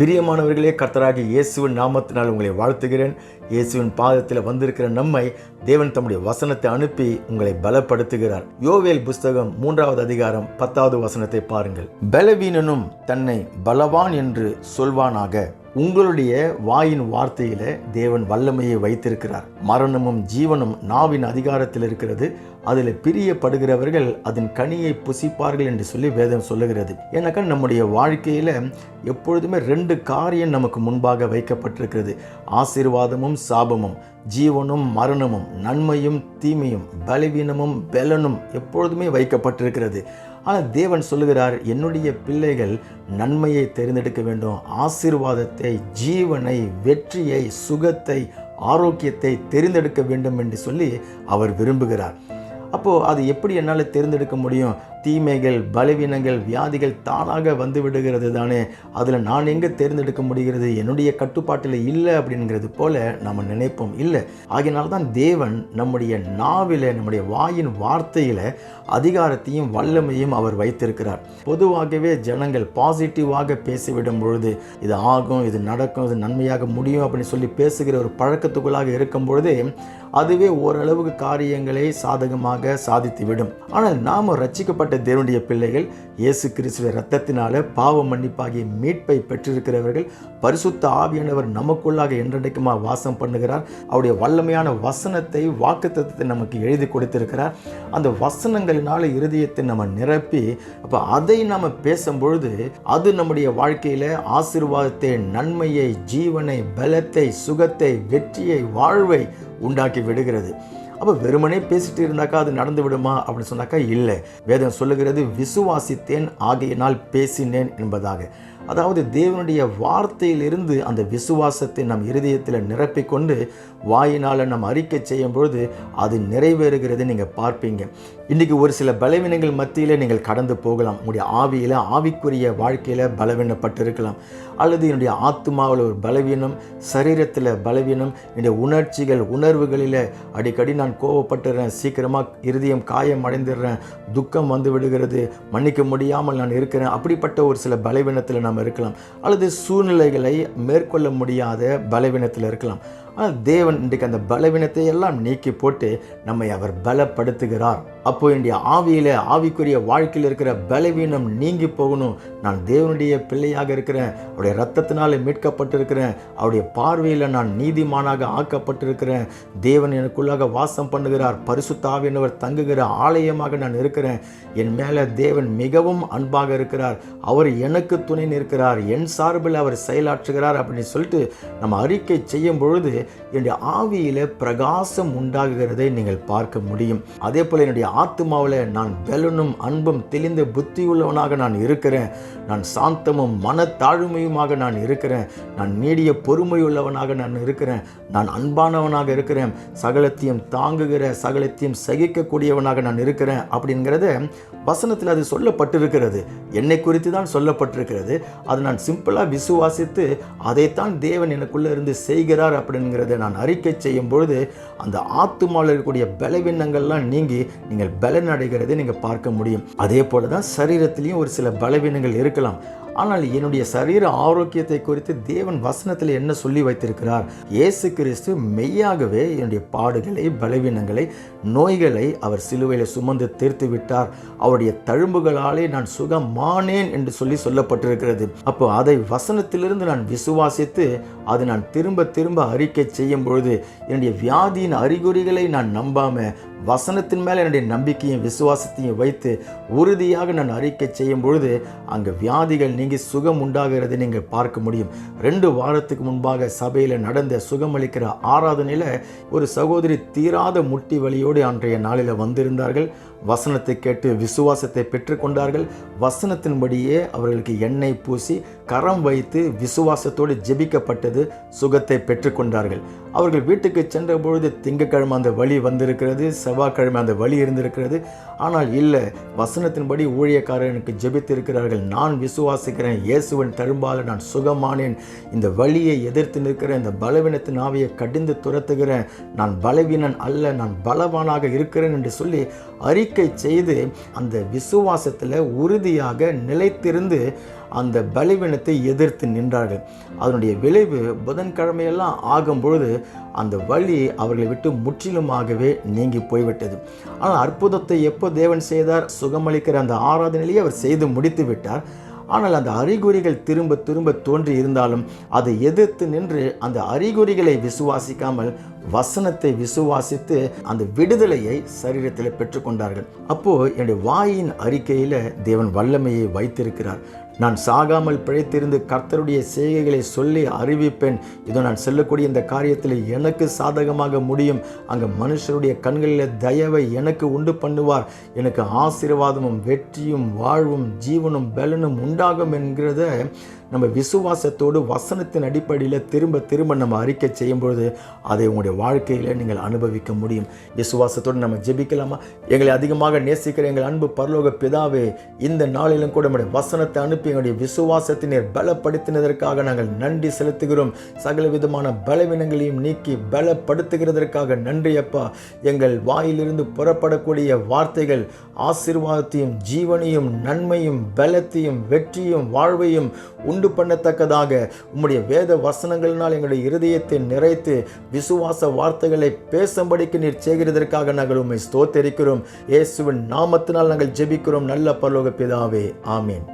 பிரியமானவர்களே கர்த்தராகி இயேசுவின் நாமத்தினால் உங்களை வாழ்த்துகிறேன். இயேசுவின் பாதத்தில் வந்திருக்கிற நம்மை தேவன் தம்முடைய வசனத்தை அனுப்பி உங்களை பலப்படுத்துகிறார். யோவேல் புஸ்தகம் மூன்றாவது அதிகாரம் பத்தாவது வசனத்தை பாருங்கள். பலவீனனும் தன்னை பலவான் என்று சொல்வானாக. உங்களுடைய வாயின் வார்த்தையில தேவன் வல்லமையை வைத்திருக்கிறார். மரணமும் ஜீவனும் நாவின் அதிகாரத்தில் இருக்கிறது. அதில் பிரியப்படுகிறவர்கள் அதன் கனியை புசிப்பார்கள் என்று சொல்லி வேதம் சொல்லுகிறது. ஏன்னாக்கா நம்முடைய வாழ்க்கையில் எப்பொழுதுமே ரெண்டு காரியம் நமக்கு முன்பாக வைக்கப்பட்டிருக்கிறது. ஆசீர்வாதமும் சாபமும் ஜீவனும் மரணமும் நன்மையும் தீமையும் பலவீனமும் பலனும் எப்பொழுதுமே வைக்கப்பட்டிருக்கிறது. ஆனால் தேவன் சொல்லுகிறார் என்னுடைய பிள்ளைகள் நன்மையை தேர்ந்தெடுக்க வேண்டும். ஆசீர்வாதத்தை ஜீவனை வெற்றியை சுகத்தை ஆரோக்கியத்தை தெரிந்தெடுக்க வேண்டும் என்று சொல்லி அவர் விரும்புகிறார். அப்போது அது எப்படி என்னால் தேர்ந்தெடுக்க முடியும்? தீமைகள் பலவீனங்கள் வியாதிகள் தானாக வந்து விடுகிறது தானே. அதில் நான் எங்கே தேர்ந்தெடுக்க முடிகிறது? என்னுடைய கட்டுப்பாட்டில் இல்லை அப்படிங்கிறது போல நம்ம நினைப்போம். இல்லை. ஆகையினால தான் தேவன் நம்முடைய நாவில் நம்முடைய வாயின் வார்த்தையில் அதிகாரத்தையும் வல்லமையும் அவர் வைத்திருக்கிறார். பொதுவாகவே ஜனங்கள் பாசிட்டிவாக பேசிவிடும் பொழுது இது ஆகும் இது நடக்கும் இது நன்மையாக முடியும் அப்படின்னு சொல்லி பேசுகிற ஒரு பழக்கத்துக்குள்ளாக இருக்கும் பொழுது அதுவே ஓரளவுக்கு காரியங்களை சாதகமாக சாதித்துவிடும். ஆனால் நாம் ரச்சிக்கப்பட்ட தேவனுடைய பிள்ளைகள் இயேசு கிறிஸ்துவ ரத்தத்தினால பாவ மன்னிப்பாகிய மீட்பை பெற்றிருக்கிறவர்கள் பரிசுத்த ஆவியானவர் நமக்குள்ளாக என்றென்றைக்குமா வாசம் பண்ணுகிறார். அவருடைய வல்லமையான வசனத்தை வாக்குத்தத்தை நமக்கு எழுதி கொடுத்திருக்கிறார். அந்த வசனங்களினால இருதயத்தை நம்ம நிரப்பி அப்போ அதை நம்ம பேசும்பொழுது அது நம்முடைய வாழ்க்கையில் ஆசீர்வாதத்தை நன்மையை ஜீவனை பலத்தை சுகத்தை வெற்றியை வாழ்வை உண்டாக்கி விடுகிறது. அப்போ வெறுமனே பேசிட்டு இருந்தாக்கா அது நடந்து விடுமா அப்படின்னு சொன்னாக்கா இல்லை. வேதம் சொல்லுகிறது விசுவாசித்தேன் ஆகையினால் பேசினேன் என்பதாக. அதாவது தேவனுடைய வார்த்தையிலிருந்து அந்த விசுவாசத்தை நம் இருதயத்தில் நிரப்பிக்கொண்டு வாயினால் நம் அறிக்கை செய்யும் பொழுது அது நிறைவேறுகிறது நீங்கள் பார்ப்பீங்க. இன்றைக்கி ஒரு சில பலவீனங்கள் மத்தியில் நீங்கள் கடந்து போகலாம். உங்களுடைய ஆவியில் ஆவிக்குரிய வாழ்க்கையில் பலவீனப்பட்டிருக்கலாம். அல்லது என்னுடைய ஆத்மாவில் ஒரு பலவீனம் சரீரத்தில் பலவீனம் என்னுடைய உணர்ச்சிகள் உணர்வுகளில் அடிக்கடி நான் கோவப்பட்டுறேன் சீக்கிரமாக இருதயம் காயம் அடைந்துடுறேன் துக்கம் வந்து விடுகிறது மன்னிக்க முடியாமல் நான் இருக்கிறேன். அப்படிப்பட்ட ஒரு சில பலவீனத்தில் நாம் இருக்கலாம் அல்லது சூழ்நிலைகளை மேற்கொள்ள முடியாத பலவீனத்தில் இருக்கலாம். ஆனால் தேவன் இன்றைக்கு அந்த பலவீனத்தை எல்லாம் நீக்கி போட்டு நம்மை அவர் பலப்படுத்துகிறார். அப்போ என்னுடைய ஆவியில் ஆவிக்குரிய வாழ்க்கையில் இருக்கிற பலவீனம் நீங்கி போகணும். நான் தேவனுடைய பிள்ளையாக இருக்கிறேன். அவருடைய ரத்தத்தினால் மீட்கப்பட்டிருக்கிறேன். அவருடைய பார்வையில் நான் நீதிமானாக ஆக்கப்பட்டிருக்கிறேன். தேவன் எனக்குள்ளாக வாசம் பண்ணுகிறார். பரிசுத்தாவினவர் தங்குகிற ஆலயமாக நான் இருக்கிறேன். என் மேலே தேவன் மிகவும் அன்பாக இருக்கிறார். அவர் எனக்கு துணை நிற்கிறார். என் சார்பில் அவர் செயலாற்றுகிறார் அப்படின்னு சொல்லிட்டு நம்ம அறிக்கை செய்யும் பொழுது என்னுடைய ஆவியில் பிரகாசம் உண்டாகுகிறதை நீங்கள் பார்க்க முடியும். அதே போல் என்னுடைய ஆத்மாவில் நான் பலனும் அன்பும் தெளிந்த புத்தியுள்ளவனாக நான் இருக்கிறேன். நான் சாந்தமும் மனத்தாழ்மையுமாக நான் இருக்கிறேன். நான் நீடிய பொறுமையுள்ளவனாக நான் இருக்கிறேன். நான் அன்பானவனாக இருக்கிறேன். சகலத்தையும் தாங்குகிற சகலத்தையும் சகிக்கக்கூடியவனாக நான் இருக்கிறேன் அப்படிங்கிறத வசனத்தில் அது சொல்லப்பட்டிருக்கிறது. என்னை குறித்து தான் சொல்லப்பட்டிருக்கிறது. அது நான் சிம்பிளாக விசுவாசித்து அதைத்தான் தேவன் எனக்குள்ளே இருந்து செய்கிறார் அப்படிங்கிறத நான் அறிக்கை செய்யும் பொழுது அந்த ஆத்துமாவில் இருக்கக்கூடிய பலவீனங்கள்லாம் நீங்கி நீங்கள் பலன் அடைகிறதை நீங்கள் பார்க்க முடியும். அதே போல தான் சரீரத்திலையும் ஒரு சில பலவீனங்கள் இருக்கலாம். ஆனால் என்னுடைய சரீர ஆரோக்கியத்தை குறித்து தேவன் வசனத்தில் என்ன சொல்லி வைத்திருக்கிறார்? இயேசு கிறிஸ்து மெய்யாகவே என்னுடைய பாடுகளை பலவீனங்களை நோய்களை அவர் சிலுவையில் சுமந்து தீர்த்து விட்டார். அவருடைய தழும்புகளாலே நான் சுகமானேன் என்று சொல்லி சொல்லப்பட்டிருக்கிறது. அப்போ அதை வசனத்திலிருந்து நான் விசுவாசித்து அது நான் திரும்ப திரும்ப அறிக்கை செய்யும் பொழுது என்னுடைய வியாதியின் அறிகுறிகளை நான் நம்பாம வசனத்தின் மேலே என்னுடைய நம்பிக்கையும் விசுவாசத்தையும் வைத்து உறுதியாக நான் அறிக்கை செய்யும் பொழுது அங்கே வியாதிகள் நீங்கி சுகம் உண்டாகிறதை நீங்கள் பார்க்க முடியும். ரெண்டு வாரத்துக்கு முன்பாக சபையில் நடந்த சுகமளிக்கிற ஆராதனையில் ஒரு சகோதரி தீராத முட்டி வலியோடு அன்றைய நாளில் வந்திருந்தார்கள். வசனத்தை கேட்டு விசுவாசத்தை பெற்றுக்கொண்டார்கள். வசனத்தின்படியே அவர்களுக்கு எண்ணெய் பூசி கரம் வைத்து விசுவாசத்தோடு ஜெபிக்கப்பட்டது சுகத்தை பெற்றுக்கொண்டார்கள். அவர்கள் வீட்டுக்கு சென்ற பொழுது திங்கக்கிழமை அந்த வழி வந்திருக்கிறது செவ்வாய்க்கிழமை அந்த வழி இருந்திருக்கிறது. ஆனால் இல்லை வசனத்தின்படி ஊழியக்காரனுக்கு ஜெபித்திருக்கிறார்கள். நான் விசுவாசிக்கிறேன் இயேசுவன் தரும்பால் நான் சுகமானேன். இந்த வழியை எதிர்த்து நிற்கிறேன் இந்த பலவீனத்தின் ஆவியை கடிந்து துரத்துகிறேன் நான் பலவீனன் அல்ல நான் பலவானாக இருக்கிறேன் என்று சொல்லி நம்பிக்கை செய்து அந்த விசுவாசத்தில் உறுதியாக நிலைத்திருந்து அந்த பலிவீனத்தை எதிர்த்து நின்றார்கள். அதனுடைய விளைவு புதன்கிழமையெல்லாம் ஆகும் பொழுது அந்த வழி அவர்களை விட்டு முற்றிலுமாகவே நீங்கி போய்விட்டது. ஆனால் அற்புதத்தை எப்போ தேவன் செய்தார்? சுகமளிக்கிற அந்த ஆராதனையிலேயே அவர் செய்து முடித்து விட்டார். ஆனால் அந்த அறிகுறிகள் திரும்ப திரும்ப தோன்றி இருந்தாலும் அதை எதிர்த்து நின்று அந்த அறிகுறிகளை விசுவாசிக்காமல் வசனத்தை விசுவாசித்து அந்த விடுதலையை சரீரத்தில் பெற்றுக்கொண்டார்கள். அப்போ என்னுடைய வாயின் அறிக்கையில் தேவன் வல்லமையை வைத்திருக்கிறார். நான் சாகாமல் பிழைத்திருந்து கர்த்தருடைய செய்கைகளை சொல்லி அறிவிப்பேன். இதோ நான் செல்லக்கூடிய இந்த காரியத்தில் எனக்கு சாதகமாக முடியும். அங்கே மனுஷருடைய கண்களில் தயவை எனக்கு உண்டு பண்ணுவார். எனக்கு ஆசீர்வாதமும் வெற்றியும் வாழ்வும் ஜீவனும் பலனும் உண்டாகும் என்கிறத நம்ம விசுவாசத்தோடு வசனத்தின் அடிப்படையில் திரும்ப திரும்ப நம்ம அறிக்கை செய்யும்பொழுது அதை உங்களுடைய வாழ்க்கையில் நீங்கள் அனுபவிக்க முடியும். விசுவாசத்தோடு நம்ம ஜெபிக்கலாமா? எங்களை அதிகமாக நேசிக்கிற எங்கள் அன்பு பரலோக பிதாவே இந்த நாளிலும் கூட நம்முடைய வசனத்தை அனுப்பி எங்களுடைய விசுவாசத்தினர் பலப்படுத்தினதற்காக நாங்கள் நன்றி செலுத்துகிறோம். சகல விதமான பலவீனங்களையும் நீக்கி பலப்படுத்துகிறதற்காக நன்றி அப்பா. எங்கள் வாயிலிருந்து புறப்படக்கூடிய வார்த்தைகள் ஆசீர்வாதத்தையும் ஜீவனையும் நன்மையும் பலத்தையும் வெற்றியும் வாழ்வையும் உண்டு பண்ணத்தக்கதாக உம்முடைய வேத வசனங்களினால் எங்களுடைய இருதயத்தை நிறைத்து விசுவாச வார்த்தைகளை பேசும்படிக்கு நீர் செய்கிறதற்காக நாங்கள் உம்மை ஸ்தோத்தரிக்கிறோம். இயேசுவின் நாமத்தினால் நாங்கள் ஜெபிக்கிறோம். நல்ல பரலோக பிதாவே. ஆமீன்.